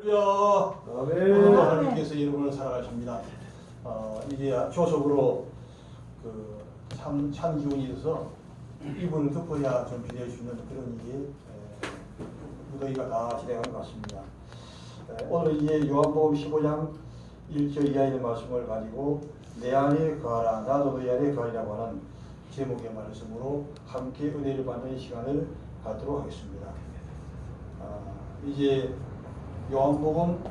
할렐루야. 아멘. 하나님께서 여러분을 사랑하십니다. 어, 이게 조속으로 그 참 찬 기운이 있어서 이불을 덮어야 좀 있는 그런 이게 에, 무더기가 다 진행하는 것 같습니다. 에, 오늘 이제 요한복음 15장 1절 이하의 말씀을 가지고 내 안에 거하라 나도 너희 안에 거하리라고 하는 제목의 말씀으로 함께 은혜를 받는 시간을 갖도록 하겠습니다. 아, 이제 요한복음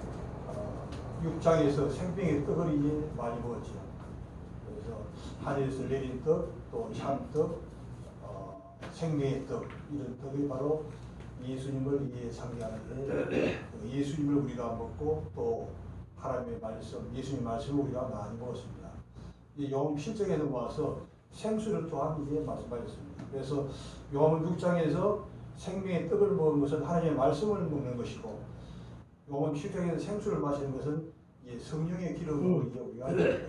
어, 6장에서 생명의 떡을 이제 많이 먹었죠. 그래서 하늘에서 내린 떡, 또 참떡, 어, 생명의 떡 이런 떡이 바로 예수님을 이제 상징하는데 그 예수님을 우리가 먹고 또 하나님의 말씀, 예수님 말씀을 우리가 많이 먹었습니다. 이 요한 7장에서 모아서 생수를 또한 이제 말씀하셨습니다. 그래서 요한 6장에서 생명의 떡을 먹은 것은 하나님의 말씀을 먹는 것이고 요한 7장에서 생수를 마시는 것은 이 성령의 기름으로 이제 우리가 먹는 것이죠.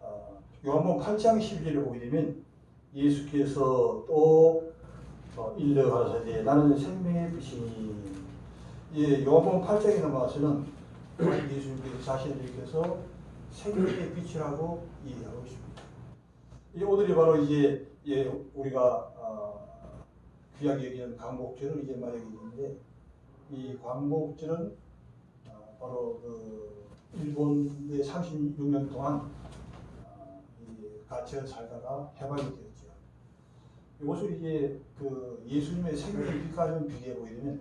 어, 요한복음 8장 11절을 보게 되면 예수께서 또 어, 일러 가라사대 나는 생명의 빛이니 예, 요한복음 8장에 나와서는 예수님께서 자신을 일으켜서 생명의 빛이라고 이해하고 있습니다. 이 오늘이 바로 이제 예, 우리가 어, 귀하게 여기는 광복절을 이제 맞이하게 되는데 이 광복절은 어, 바로 그 일본에 36년 동안 어, 이 갇혀 살다가 해방이 되었죠. 이것을 이제 그 예수님의 생명의 빛과 좀 비교해 보게 되면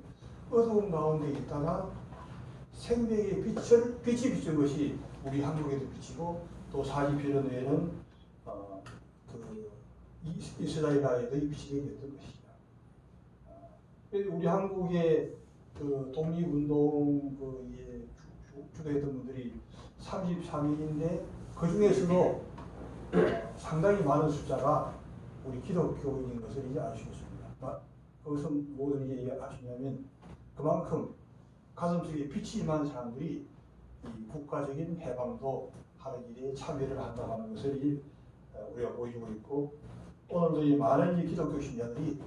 어두운 가운데 있다가 생명의 빛을 빛이 비춘 것이 우리 한국에도 비치고 또 사지필연 외에는 어, 그 이- 이스라엘 나라에도 이 빛이 되었던 것이죠. 어, 우리 한국의 그 독립운동 그 예, 주도했던 분들이 33인인데 그 중에서도 어, 상당히 많은 숫자가 우리 기독교인인 것을 이제 알 수 있습니다. 이제 알수 있냐면 그만큼 가슴속에 빛이 임한 사람들이 이 국가적인 해방도 하는 일에 참여를 한다고 하는 것을 이, 어, 우리가 보여주고 있고 오늘도 이 많은 이 기독교 신자들이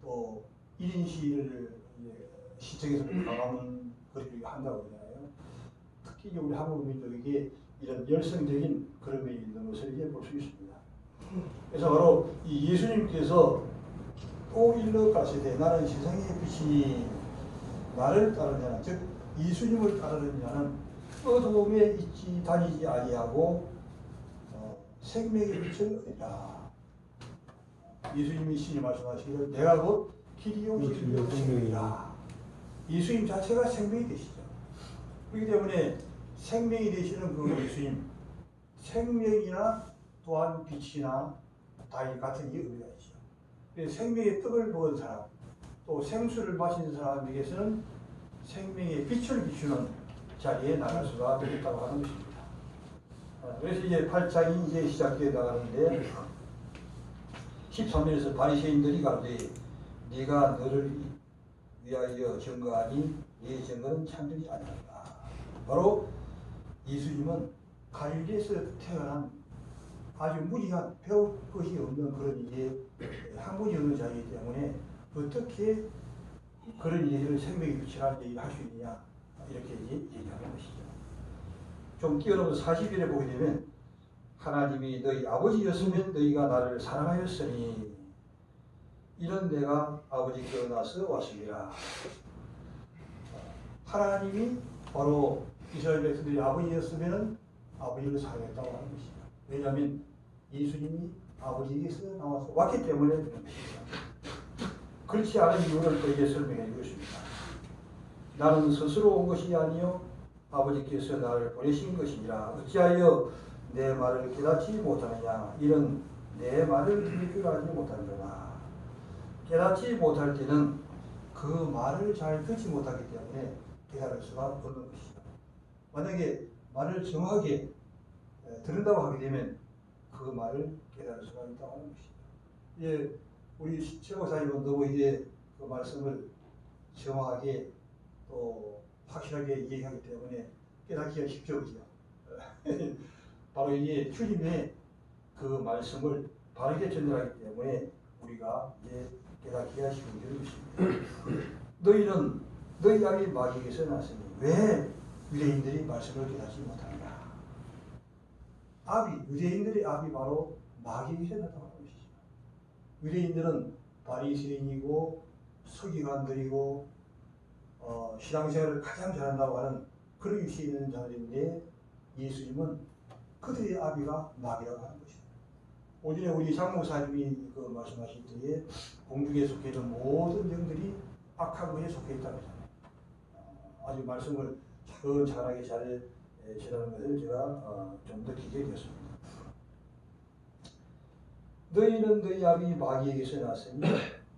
또 1인 시위를 시청에서 강화문 거리를 한다고 그러잖아요. 특히 우리 한국 민족에게 이런 열성적인 그런 면이 있는 것을 이제 볼 수 있습니다. 그래서 바로 이 예수님께서 또 일러 가시되 나는 세상의 빛이 나를 따르는 자는 즉 예수님을 따르는 자는 어두움에 있지 다니지 아니하고 어, 생명의 빛을 얻으리라. 예수님이 신이 말씀하시기를 내가 곧 길이요 진리요 생명이라. 예수님 자체가 생명이 되시죠. 그렇기 때문에 생명이 되시는 그 예수님 생명이나 또한 빛이나 다이 같은 이 의미가 있죠. 생명의 떡을 먹은 사람 또 생수를 마신 사람에게서는 생명의 빛을 비추는 자리에 나갈 수가 있다고 하는 것입니다. 어, 그래서 이제 8장이 이제 시작되어 나가는데 13절에서 바리새인들이 가되 네가 너를 위하여 증거하니 네 증거는 참되지 아니하다. 바로 예수님은 갈릴리에서 태어난 아주 무리한 배울 것이 없는 그런 이제 학문이 없는 자이기 때문에 어떻게 그런 얘기를 생명의 빛이라는 얘기를 할 수 있느냐 이렇게 얘기하는 것이죠. 좀 뛰어넘어서 40일에 보게 되면 하나님이 너희 아버지였으면 너희가 나를 사랑하였으니 이런 내가 아버지께 나서 왔습니다. 하나님이 바로 이스라엘 백성들이 아버지였으면 아버지를 사랑했다고 하는 것이죠. 왜냐하면 예수님이 아버지에게서 나와서 왔기 때문에 그런 것이죠. 그렇지 않은 이유를 그에게 설명해 주겠습니다. 나는 스스로 온 것이 아니요 아버지께서 나를 보내신 것이니라 어찌하여 내 말을 깨닫지 못하느냐 이런 내 말을 들을 줄 알지 못하는구나 깨닫지 못할 때는 그 말을 잘 듣지 못하기 때문에 깨달을 수가 없는 것이죠. 만약에 말을 정확하게 에, 들은다고 하게 되면 그 말을 깨달을 수가 있다고 하는 것이죠. 예, 우리 최고사님은 너무 이제 그 말씀을 정확하게 또 확실하게 얘기하기 때문에 깨닫기가 쉽죠, 그죠? 바로 이게 주님의 그 말씀을 바르게 전달하기 때문에 우리가 이제 쉬운 게 있습니다. 너희는 너희 아비 마귀에게서 났으니 왜 유대인들이 말씀을 깨닫지 못하느냐 아비 유대인들의 아비 바로 마귀에게서 나타나는 것이죠 유대인들은 바리새인이고 서기관들이고 어, 신앙생활을 가장 잘한다고 하는 그런 위치에 있는 자들인데 예수님은 그들의 아비가 마귀라고 하는 것입니다. 오전에 우리 장목사님이 그 말씀하실 때에 공중에 속해 있는 모든 영들이 악한 것에 속해 있다고 하잖아요. 어, 아주 말씀을 차근차근하게 잘 에, 전하는 것을 제가 어, 좀 느끼게 되었습니다. 너희는 너희 아비 마귀에게서 났으니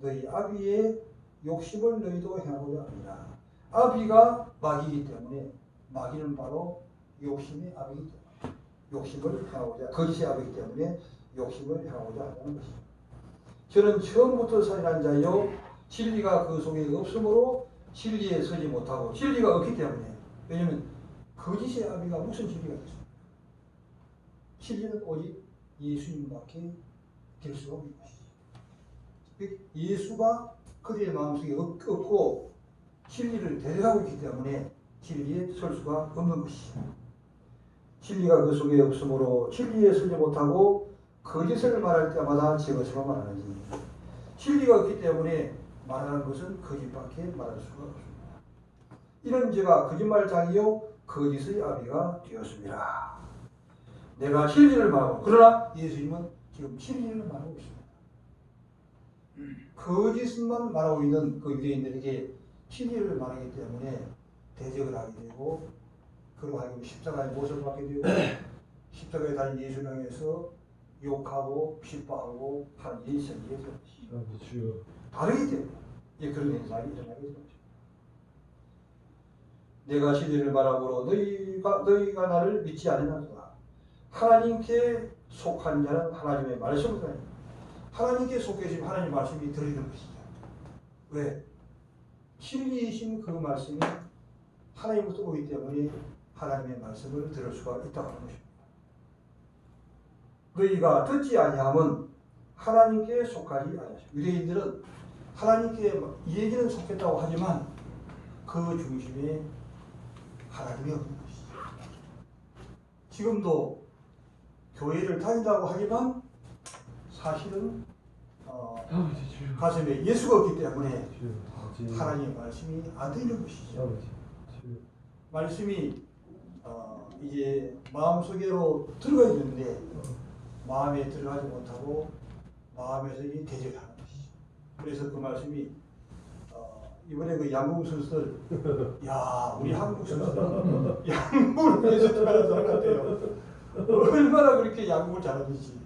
너희 아비의 욕심을 너희도 행하고자 합니다. 아비가 마귀이기 때문에 마귀는 바로 욕심의 아비이기 때문에 욕심을 행하고자 거짓의 아비이기 때문에 욕심을 행하고자 하는 것입니다. 저는 처음부터 살인한 자요 진리가 그 속에 없으므로 진리에 서지 못하고 진리가 없기 때문에 왜냐하면 거짓의 아비가 무슨 진리가 있습니까? 진리는 오직 예수님밖에 될 수가 없는 것이죠. 예수가 그들의 마음속에 없- 없고 진리를 대적하고 있기 때문에 진리에 설 수가 없는 것이죠. 진리가 그 속에 없으므로 진리에 서지 못하고 거짓을 말할 때마다 제 것으로 말하는지 진리가 없기 때문에 말하는 것은 거짓밖에 말할 수가 없습니다. 이런 제가 거짓말장이요 거짓의 아비가 되었습니다. 내가 진리를 말하고 그러나 예수님은 지금 진리를 말하고 있습니다. 거짓만 말하고 있는 그 유대인들에게 진리를 말하기 때문에 대적을 하게 되고 그로 하여금 십자가의 모습을 받게 되고 십자가에 달린 예수를 향해서 욕하고 핍박하고 하는 일이 주여 다르기 때문에 예, 그런 현상이 일어나게 되는 거죠. 내가 진리를 말하므로 너희가 너희가 나를 믿지 않으나도다. 하나님께 속한 자는 하나님의 말씀을 듣나니 하나님께 속해진 하나님 말씀이 들리는 것이죠. 왜? 진리이신 그 말씀이 하나님으로부터 오기 때문에 하나님의 말씀을 들을 수가 있다고 하는 것입니다. 너희가 듣지 아니함은 하나님께 속하지 아니하시. 유대인들은 하나님께 이 얘기는 속했다고 하지만 그 중심에 하나님이 없는 것이죠. 지금도 교회를 다닌다고 하지만 사실은 어, 가슴에 예수가 없기 때문에 하나님의 말씀이 안 들리는 것이죠. 말씀이 어, 이제 마음속으로 들어가 있는데 마음에 들어가지 못하고 마음에서 이 대적을 하는 것이죠. 그래서 그 말씀이 어, 이번에 그 양궁 선수들 야 우리 한국 선수들은 양궁을 위해서 태어난 사람 같아요. 얼마나 그렇게 양궁을 잘하는지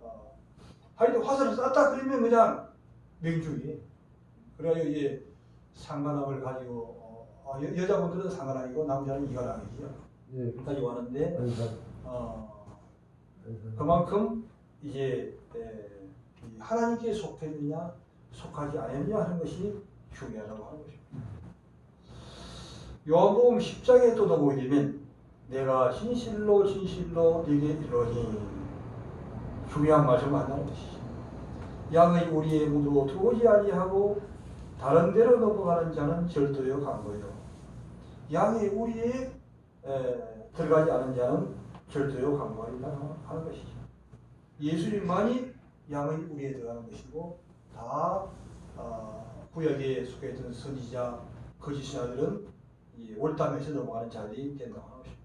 어, 하여튼 화살을 쐈다 그러면 그냥 명중이 그래가지고 이제 상관함을 가지고 어, 어, 여, 여자분들은 상관함이고 남자는 이관함이죠. 예 가지고 왔는데 어, 그만큼 이제 에, 이 하나님께 속했느냐 속하지 않았느냐 하는 것이 중요하다고 하는 것입니다. 요한복음 10장에 또 되면 내가 진실로 진실로 네게 이르노니 중요한 말씀을 한다는 것이죠. 양의 우리의 무도 두지 아니하고 다른 데로 넘어가는 자는 절도요 강도요. 양의 우리에 에, 들어가지 않은 자는 절도요 강도하리라 하는 것이죠. 예수님만이 양의 우리에 들어가는 것이고 다 어, 구약에 속해있던 선지자 거짓자들은 이 올담에서 넘어가는 자들이 된다고 하는 것입니다.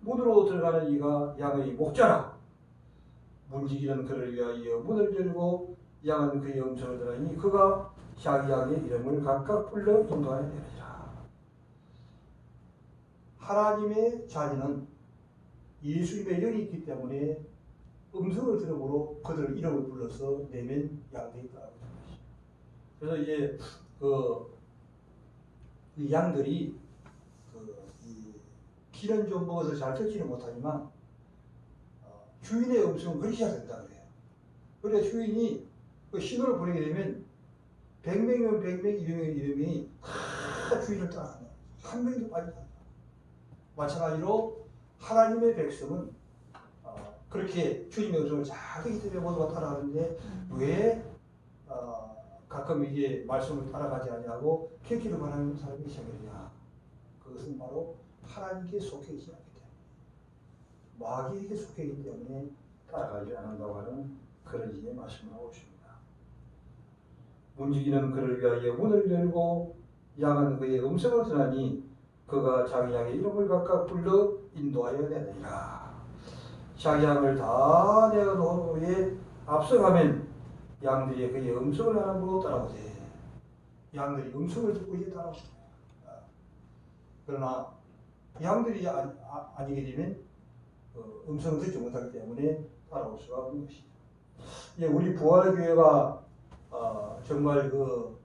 문으로 들어가는 이가 양의 목자라 문지기는 그를 위하여 문을 열고 양은 그의 음성을 들으니 그가 자기 양의 이름을 각각 불러 인도하여 내리라. 하나님의 자녀는 예수님의 영이 있기 때문에 음성을 들음으로 그들 이름을 불러서 내면 것이죠. 그래서 이제 그, 이 양들이 그이 기는 좀 먹어서 잘 듣지는 못하지만 어, 주인의 음성을 그리셔야 된다 그래요. 그래 주인이 그 신호를 보내게 되면 100명이면 100명, 200명이면 200명이 다 주인을 따라간다. 한 명도 빠지지 않는다. 마찬가지로 하나님의 백성은 어, 그렇게 주님의 음성을 잘 듣기 모두가 따라가는데 왜 어, 가끔 이게 말씀을 따라가지 아니하고 캐키를 말하는 사람이 생겼냐 그것은 바로 하나님께 속해 있지 않기 때문에 마귀에게 속해 있기 때문에 따라가지 않는다고 하는 그런 의미의 말씀을 하고 있습니다. 움직이는 그를 위하여 문을 열고 양은 그의 음성을 들으니 그가 자기 양의 이름을 각각 불러 인도하여 내느니라. 자기 양을 다 내어 놓은 후에 앞서가면 양들이 그의 음성을 하나로 따라오되 양들이 음성을 듣고 이제 따라옵니다. 그러나 양들이 아, 아, 아니게 되면 어, 음성을 듣지 못하기 때문에 따라올 수가 없는 것이죠. 예, 우리 부활교회가 어, 정말 그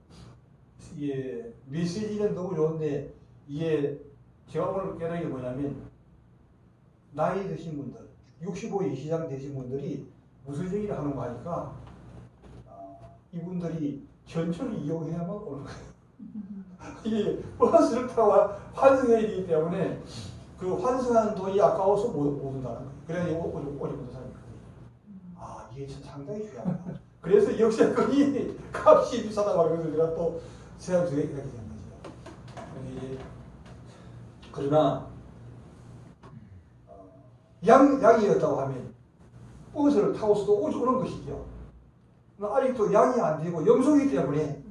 이게 메시지는 너무 좋은데 이게 제가 오늘 깨달은 게 뭐냐면 나이 드신 분들 65 이상 되신 분들이 얘기를 하는 거 하니까 아, 이분들이 전철을 이용해야만 오는 거예요. 이게 버스를 타고 환승해야 되기 때문에 그 환승하는 돈이 아까워서 못, 못 온다는 거예요. 그래야 사람이 있거든요. 아 이게 참 상당히 중요하다. 그래서 역세권이 값이 비싸다고 하면서 제가 또 세상 속에 이렇게 된 거죠. 그러나 어, 양 양이었다고 하면 버스를 타고서도 오는 것이죠. 아직도 양이 안 되고 염소이기 때문에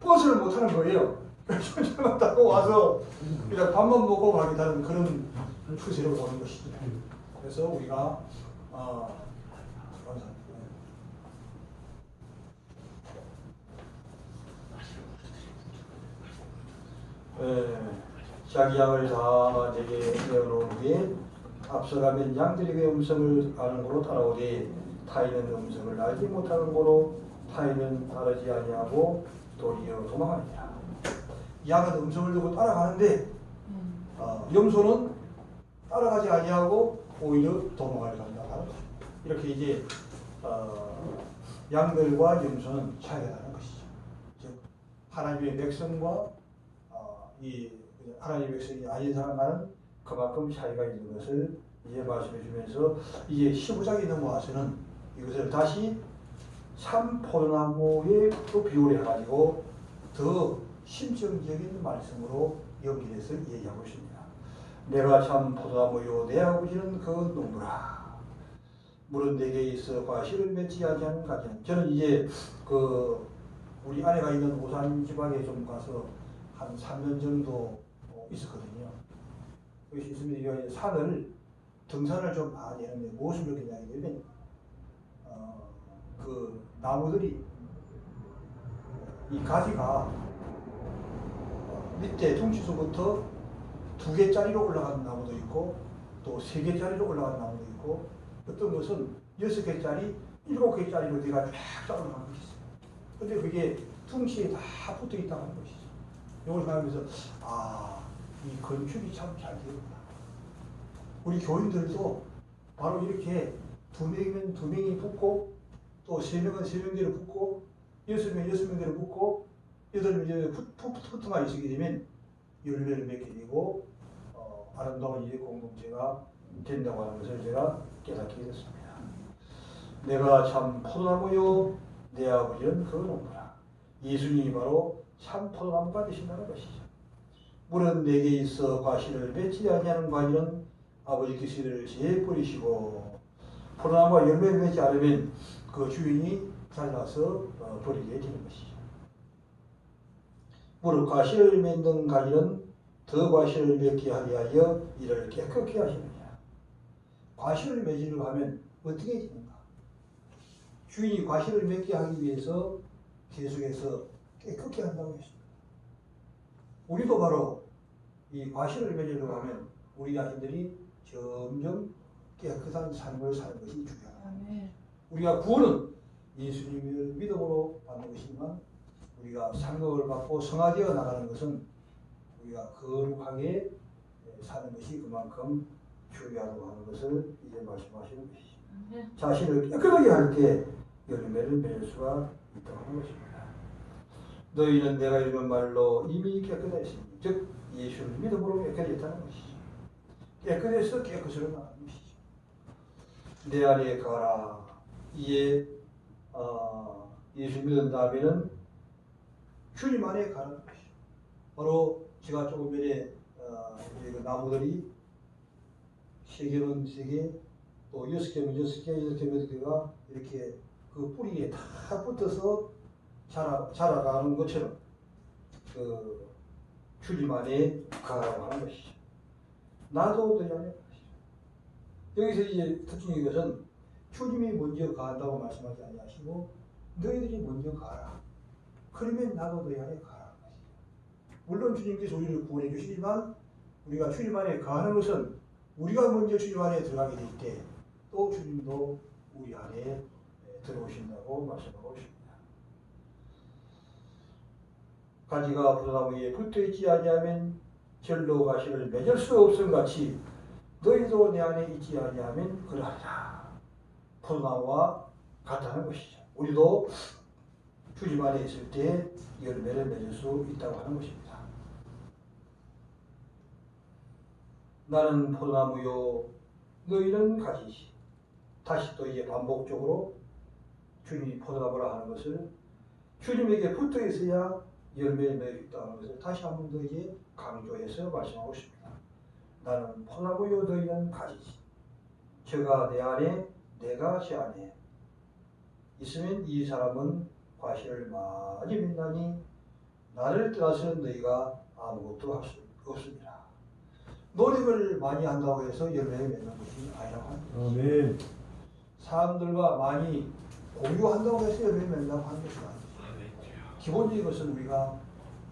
버스를 못 타는 거예요. 천천만 타고 와서 그냥 밥만 먹고 가겠다는 그런 추세로 오는 것이죠. 그래서 우리가 어, 감사합니다. 예, 자기 양을 다 내게 내어놓은 후에 앞서가면 양들이 그 음성을 아는 고로 따라오되 타인은 음성을 알지 못하는 고로 타인은 따르지 아니하고 도리어 도망하느니라. 양은 음성을 듣고 따라가는데 어, 염소는 따라가지 아니하고 오히려 도망을 간다. 이렇게 이제 어, 양들과 염소는 차이가 나는 것이죠. 즉 하나님의 백성과 어, 이 하나님의 백성이 아닌 사람과는 그만큼 차이가 있는 것을 이제 말씀해 주면서 이제 15장에 넘어와서는 이것을 다시 참 포도나무에 또 비유를 해가지고 더 심정적인 말씀으로 연결해서 얘기하고 있습니다. 내가 참 포도나무요 내 아버지는 그 농부라. 물은 내게 있어 과실을 맺지 아니하는 가지는 저는 이제 그 우리 아내가 있는 오산 지방에 좀 가서 한 3년 정도 어, 있었거든요. 여기 있으면 이거 산을 등산을 좀 많이 하는데 무엇을 그렇게 하냐면 어, 그 나무들이 이 가지가 어, 밑에 퉁치수부터 두 개짜리로 올라가는 나무도 있고 또 세 개짜리로 올라가는 나무도 있고 어떤 것은 여섯 개짜리, 일곱 개짜리로 내가 쫙 올라가는 것이 있어요. 근데 그게 퉁치에 다 붙어 있다는 것이죠. 이걸 생각하면서 아, 이 건축이 참 잘 되었구나. 우리 교인들도 바로 이렇게 두 명이면 두 명이 붙고 또 세 명은 세 명대로 붙고 여섯 명 여섯 명대로 붙고 여덟 명대로 붙어만 있게 되면 열매를 맺게 되고 어, 아름다운 이 공동체가 된다고 하는 것을 제가 깨닫게 됐습니다. 내가 참 포도나무요 내 아버지는 그 농부라. 예수님이 바로 참 포도나무가 되신다는 것이죠. 물은 내게 있어 과실을 맺지 아니하는 과실은 아버지께서 이를 제 뿌리시고 포도나무가 열매를 맺지 않으면 그 주인이 잘라서 어, 버리게 되는 것이죠. 무릇 과실을 맺는 가지는 더 과실을 맺게 하게 하여 이를 깨끗게 하시느냐. 과실을 맺으려고 하면 어떻게 되는가? 주인이 과실을 맺게 하기 위해서 계속해서 깨끗게 한다고 했습니다. 우리도 바로 이 과실을 맺으려고 하면 우리 자신들이 점점 깨끗한 삶을 사는 것이 중요하다. 아멘. 우리가 구원은 예수님을 믿음으로 받는 것이지만 우리가 상급을 받고 성화되어 나가는 것은 우리가 거룩하게 사는 것이 그만큼 중요하다고 하는 것을 이제 말씀하시는 것이죠. 아멘. 자신을 깨끗하게 할 때 열매를 맺을 수가 있다고 하는 것입니다. 너희는 내가 읽은 말로 이미 깨끗했으니 즉 예수를 믿음으로 깨끗했다는 것이죠. 깨끗해서 깨끗으로 나가는 것이죠. 내 안에 가라. 이에 어, 예수 믿은 다음에는 주님 안에 가는 것이죠. 바로 제가 조금 전에 어, 나무들이 세 개는 세 개, 또 여섯 개면 여섯 개, 여섯 개면 여섯 개가 이렇게 그 뿌리에 다 붙어서 자라, 자라가는 것처럼 그 주님 안에 가라고 하는 것이죠. 나도 안에 가시죠. 여기서 이제 특징인 것은 주님이 먼저 가한다고 말씀하지 아니하시고 너희들이 먼저 가라. 그러면 나도 너희 안에 가라. 물론 주님께서 우리를 구원해 주시지만 우리가 주님 안에 가는 것은 우리가 먼저 주님 안에 들어가게 될 때 또 주님도 우리 안에 에, 들어오신다고 말씀하고 있습니다. 가지가 포도나무에 붙어 있지 아니하면 절로 가시를 맺을 수 없음 같이 너희도 내 안에 있지 아니하면 그러하리라. 포도나무와 같다는 것이죠. 우리도 주님 안에 있을 때 열매를 맺을 수 있다고 하는 것입니다. 나는 포도나무요 너희는 가지시. 다시 또 이제 반복적으로 주님이 포도나무라 하는 것을 주님에게 붙어 있어야 열매를 맺을 수 있다는 것을 다시 한 번 더 이제 강조해서 말씀하고 있습니다. 나는 포도나무요 너희는 가지시. 저가 내 안에 내가 제 안에 있으면 이 사람은 과실을 많이 맺나니 나를 떠나서는 너희가 아무것도 할 수 없습니다. 노력을 많이 한다고 해서 열매를 맺는 것이 아니라고 합니다. 아멘. 사람들과 많이 공유한다고 해서 열매를 맺는다고 하는 것이 아니죠. 기본적인 것은 우리가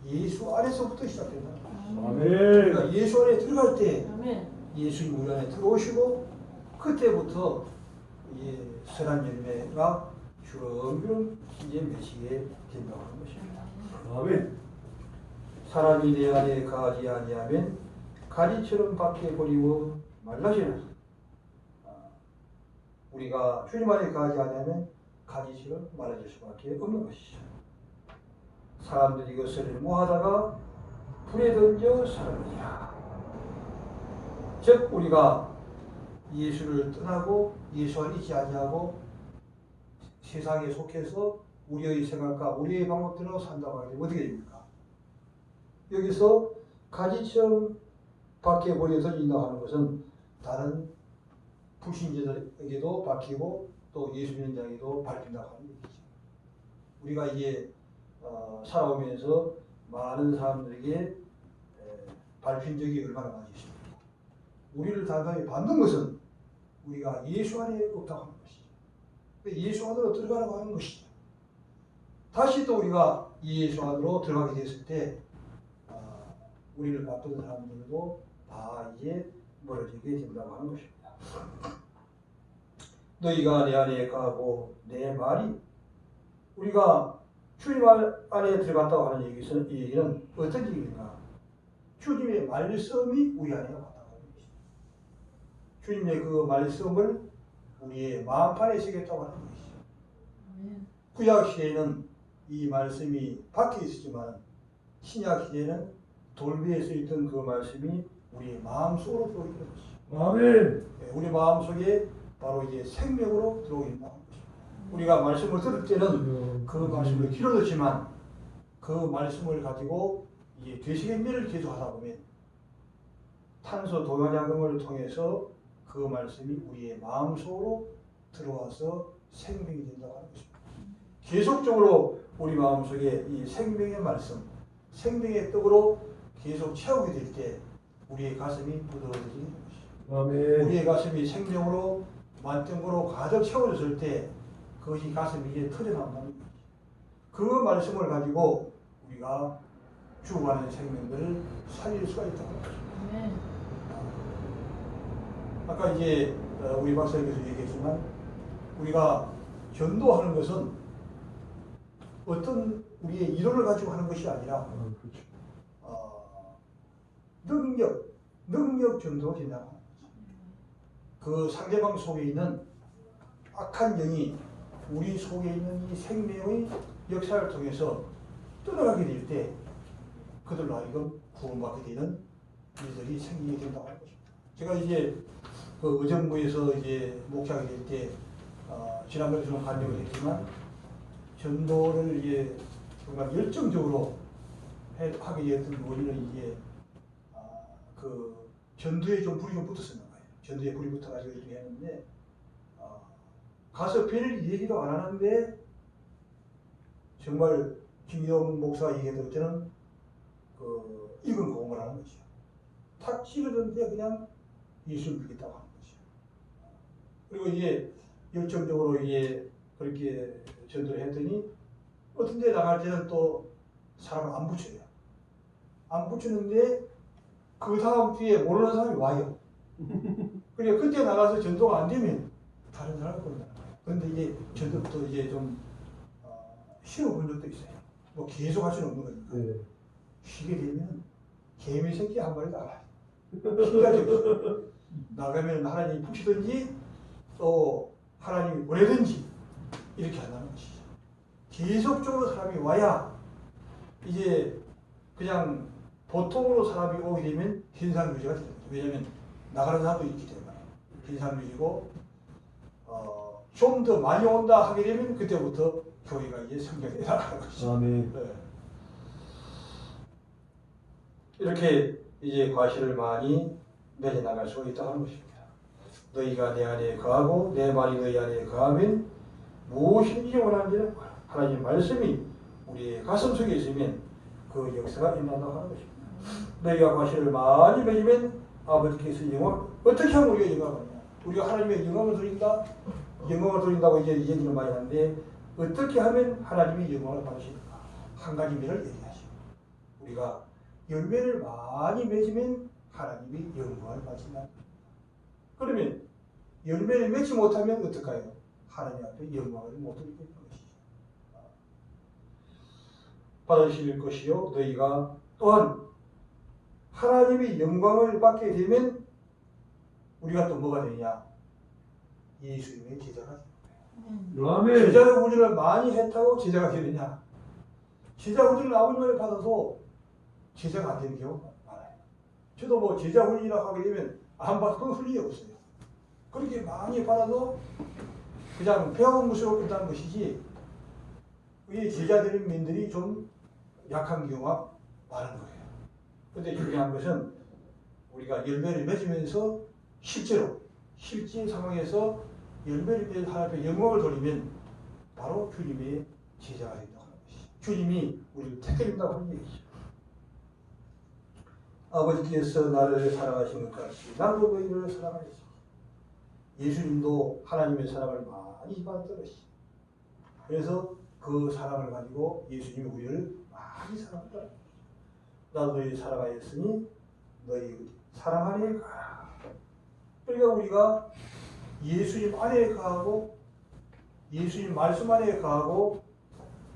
예수 안에서부터 시작된다. 아멘. 그러니까 예수 안에 들어갈 때 아멘. 예수님 우리 안에 들어오시고 그때부터 이 선한 열매가 주렁주렁 이제 맺히게 된다고 하는 것입니다. 아멘. 사람이 내 안에 가지 아니하면 가지처럼 밖에 버리고 말라지는 아, 우리가 주님 안에 가지 아니하면 가지처럼 말라질 수밖에 없는 것이죠. 사람들이 이것을 모아다가 불에 던져 사람이야. 즉 우리가 예수를 떠나고 예수 안에 있지 아니하고 세상에 속해서 우리의 생각과 우리의 방법대로 산다고 하면 어떻게 됩니까? 여기서 가지처럼 밖에 던진다 하는 것은 다른 불신자들에게도 밝히고 또 예수 믿는 자에게도 밝힌다고 하는 얘기죠. 우리가 이제 어, 살아오면서 많은 사람들에게 에, 밝힌 적이 얼마나 많이 있습니까? 우리를 단단히 받는 것은 우리가 예수 안에 없다고 하는 것이죠. 그 예수 안으로 들어가라고 하는 것이죠. 다시 또 우리가 예수 안으로 들어가게 됐을 때 아, 우리를 바꾸는 사람들도 다 이제 멀어지게 된다고 하는 것입니다. 너희가 내 안에 가고 내 말이 우리가 주님 안에 들어갔다고 하는 얘기는, 이 얘기는 어떤 얘기인가? 주님의 말씀이 우리 안에 왔다고 하는 것입니다. 주님의 그 말씀을 우리의 마음판에 새겼다고 하는 것이죠. 구약 시대에는 이 말씀이 밖에 있었지만 신약 시대에는 돌 위에 써 있던 그 말씀이 우리의 마음 속으로 들어오게 되는 것이죠. 아멘. 예, 우리 마음 속에 바로 이제 생명으로 것입니다. 우리가 말씀을 들을 때는 그 말씀을 듣지만 그 말씀을 가지고 이제 되시겠미를 계속하다 보면 탄소 도마작용을 통해서 그 말씀이 우리의 마음 속으로 들어와서 생명이 된다고 하는 것입니다. 계속적으로 우리 마음 속에 이 생명의 말씀, 생명의 떡으로 계속 채우게 될 때 우리의 가슴이 부드러워지는 것이죠. 우리의 가슴이 생명으로 만병으로 가득 채워졌을 때 그것이 가슴이 이제 터져나온다는 거죠. 그 말씀을 가지고 우리가 죽어가는 생명들을 살릴 수가 있다는 거죠. 아멘. 아까 이제 어, 우리 박사님께서 얘기했지만 우리가 전도하는 것은 어떤 우리의 이론을 가지고 하는 것이 아니라 아, 그렇죠. 어, 능력, 능력 전도가 된다고 하는 거죠. 그 상대방 속에 있는 악한 영이 우리 속에 있는 이 생명의 역사를 통해서 떠나가게 될 때 그들로 하여금 구원받게 되는 일들이 생기게 된다고 하는 것입니다. 제가 이제 그 의정부에서 이제 목사가 될 때, 어, 지난번에 좀 간증을 했지만 전도를 이게 정말 열정적으로 해- 하게 되었던 원인은 이게 아, 그 전도에 좀 불이 좀 붙었었나 봐요. 전도에 불이 붙어가지고 이렇게 했는데 아, 가서 별 얘기도 안 하는데 정말 김영 목사가 얘기했던 때는 그 익은 공을 하는 거죠. 탁 찍어줬는데 그냥 예수를 믿겠다고 하는 거죠. 그리고 이제 열정적으로 이제 그렇게 전도를 했더니 어떤 데 나갈 때는 또 사람을 안 붙여요. 안 붙이는데 그 다음 뒤에 모르는 사람이 와요. 그러니까 그때 나가서 전도가 안 되면 다른 사람을 본다. 그런데 이게 전도부터 이제 좀 어, 쉬어 본 적도 있어요. 뭐 계속 할 수는 없는 거니까. 네. 쉬게 되면 개미 새끼 한 마리 나가요. 신기하죠? 그죠? 나가면 하나님이 푸시든지 또 하나님이 보내든지 이렇게 한다는 것이죠. 계속적으로 사람이 와야 이제 그냥 보통으로 사람이 오게 되면 현상 유지가 거죠. 왜냐하면 나가는 사람도 있기 때문에 현상 유지고 어, 좀 더 많이 온다 하게 되면 그때부터 교회가 이제 성장해 나가는 것이죠. 아멘. 네. 이렇게 이제 과실을 많이 맺어 나갈 수 있다는 것입니다. 너희가 내 안에 거하고 내 말이 너희 안에 거하면 무엇이든지 원하는지는 하나님 말씀이 우리의 가슴 속에 있으면 그 역사가 일어난다고 하는 것입니다. 너희가 과실을 많이 맺으면 아버지께서 영광 어떻게 하면 우리가 영광을? 우리가 하나님의 영광을 돌린다. 영광을 돌린다고 이제 얘기를 많이 하는데 어떻게 하면 하나님이 영광을 받으실까? 한 가지 면을 얘기하죠. 우리가 열매를 많이 맺으면 하나님이 영광을 받으신다. 그러면 열매를 맺지 못하면 어떡해요? 하나님 앞에 영광을 못 드리게 되는 것이죠. 받으실 것이요. 너희가 또한 하나님의 영광을 받게 되면 우리가 또 뭐가 되냐? 예수님의 제자가. 아멘. 제자 훈련을 많이 했다고 제자가 되느냐? 제자 훈련을 아버님을 받아서 제자가 안 되는 경우가 많아요. 저도 뭐 제자 훈련이라고 하게 되면 안 받고 훈련이 없어요. 그렇게 많이 받아도 그냥 배운 것으로 끝나는 것이지 이 제자 되는 민들이 좀 약한 경우가 많은 거예요. 근데 중요한 것은 우리가 열매를 맺으면서 실제로 실제 상황에서 열매를 맺은 하나님의 영광을 돌리면 바로 주님의 제자가 된다고 하는 것이죠. 주님이 우리를 택해준다고 하는 얘기죠. 아버지께서 나를 사랑하신 것 같이 나도 너희를 사랑하였습니다. 예수님도 하나님의 사랑을 많이 것이죠. 그래서 그 사랑을 가지고 예수님이 우리를 많이 사랑한다. 나도 너희 사랑하였으니 너희 사랑 안에 가라. 그러니까 우리가 예수님 안에 가고 예수님 말씀 안에 가고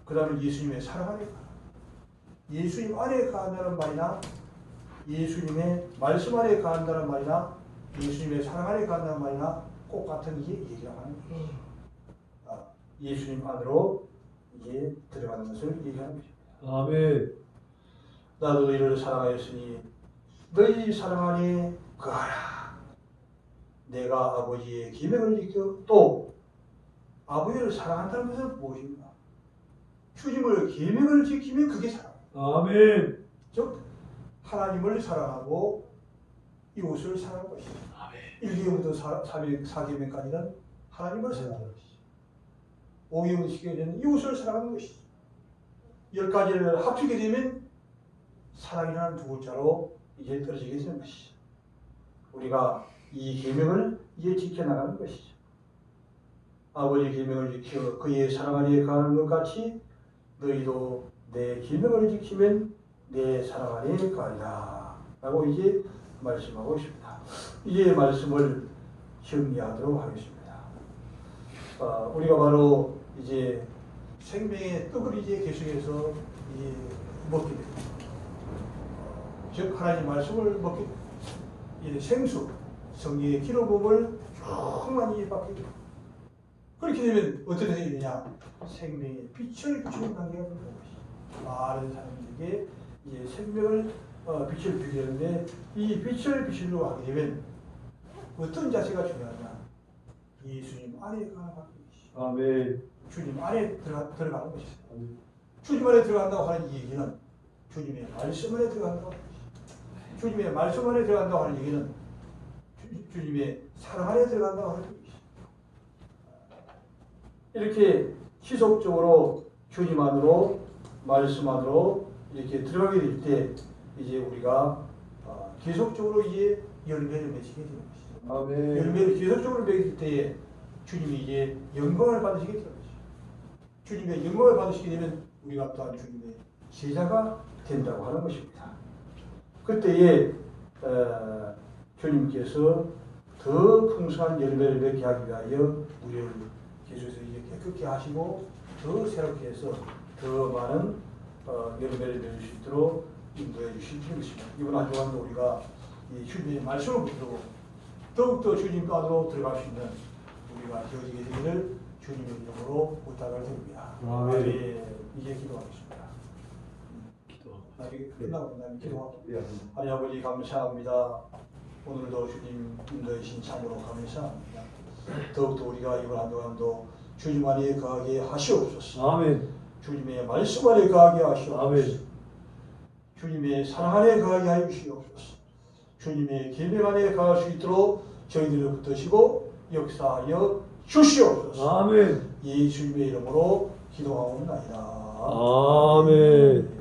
그 다음에 예수님의 사랑 안에 가. 예수님 안에 가한다는 말이나 예수님의 말씀 안에 가한다는 말이나 예수님의 사랑 안에 가한다는 말이나 꼭 같은 이게 얘기라고 하는 거예요. 아, 예수님 안으로 이게 들어가는 것을 얘기하는 것입니다. 아멘. 나도 너희를 사랑하였으니 너희 사랑 안에 거하라. 내가 아버지의 계명을 지켜 또 아버지를 사랑한다는 것은 무엇인가? 주님을 계명을 지키면 그게 사랑. 아멘. 즉 하나님을 사랑하고 이웃을 사랑하는 것이죠. 일계명부터 사계명까지는 하나님을 사랑하는 것이죠. 오계명 시계는 이웃을 사랑하는 것이죠. 열 가지를 합치게 되면 사랑이라는 두 글자로 이제 떨어지게 되는 것이죠. 우리가 이 계명을 이제 지켜나가는 것이죠. 아버지 계명을 지켜 그의 사랑 안에 가는 것 같이 너희도 내 계명을 지키면 내 사랑 안에 가리라. 라고 이제 말씀하고 있습니다. 이제 말씀을 정리하도록 하겠습니다. 아, 우리가 바로 이제 생명의 떡을 이제 계속해서 이제 먹게 됩니다. 어, 즉 하나님 말씀을 먹게 됩니다. 이제 생수, 성경의 기록음을 쭉 많이 받게 됩니다. 그렇게 되면 어떤 일이 되느냐? 생명의 빛을 비추는 단계가 되는 것이죠. 많은 사람들에게 이제 생명을 어, 빛을 비추는데 이 빛을 비추려고 하게 되면 어떤 자세가 중요하냐? 예수님 안에 가는 것이죠. 아멘. 주님 안에 들어가, 들어가는 것이죠. 주님 안에 들어간다고 하는 이 얘기는 주님의 말씀 안에 들어간다고. 주님의 말씀 안에 들어간다고 하는 얘기는 주, 주님의 사랑 안에 들어간다고 하는 것이죠. 이렇게 지속적으로 주님 안으로 말씀 안으로 이렇게 들어가게 될 때 이제 우리가 어, 계속적으로 이제 열매를 맺히게 되는 것이죠. 아멘. 열매를 계속적으로 맺을 때에 주님이 이제 영광을 받으시게 되는 것이죠. 주님의 영광을 받으시게 되면 우리가 또한 주님의 제자가 된다고 하는 것입니다. 그때에 어, 주님께서 더 풍성한 열매를 맺게 하기 위하여 우리를 계속해서 이제 깨끗게 하시고 더 새롭게 해서 더 많은 어, 열매를 맺을 수 있도록 인도해 주시는 것입니다. 이번 한 주간도 우리가 이 주님의 말씀을 붙들고 더욱더 주님 안으로 들어갈 수 있는 우리가 되어지게 되기를 주님의 이름으로 부탁을 드립니다. 아멘. 이제 기도하겠습니다. 나중에 끝나고 나면 기도하고 예. 하나님 아버지 감사합니다. 오늘도 주님 인도해 주신 참으로 감사합니다. 더욱더 우리가 이번 한 주간도 주님 안에 거하게 하시옵소서. 아멘. 주님의 말씀 안에 거하게 하시옵소서. 아멘. 주님의 사랑 안에 거하게 하여 주시옵소서. 주님의 계명 안에 거할 수 있도록 저희들을 붙드시고 역사하여 주시옵소서. 아멘. 예수님의 이름으로 기도하옵나이다. 아멘.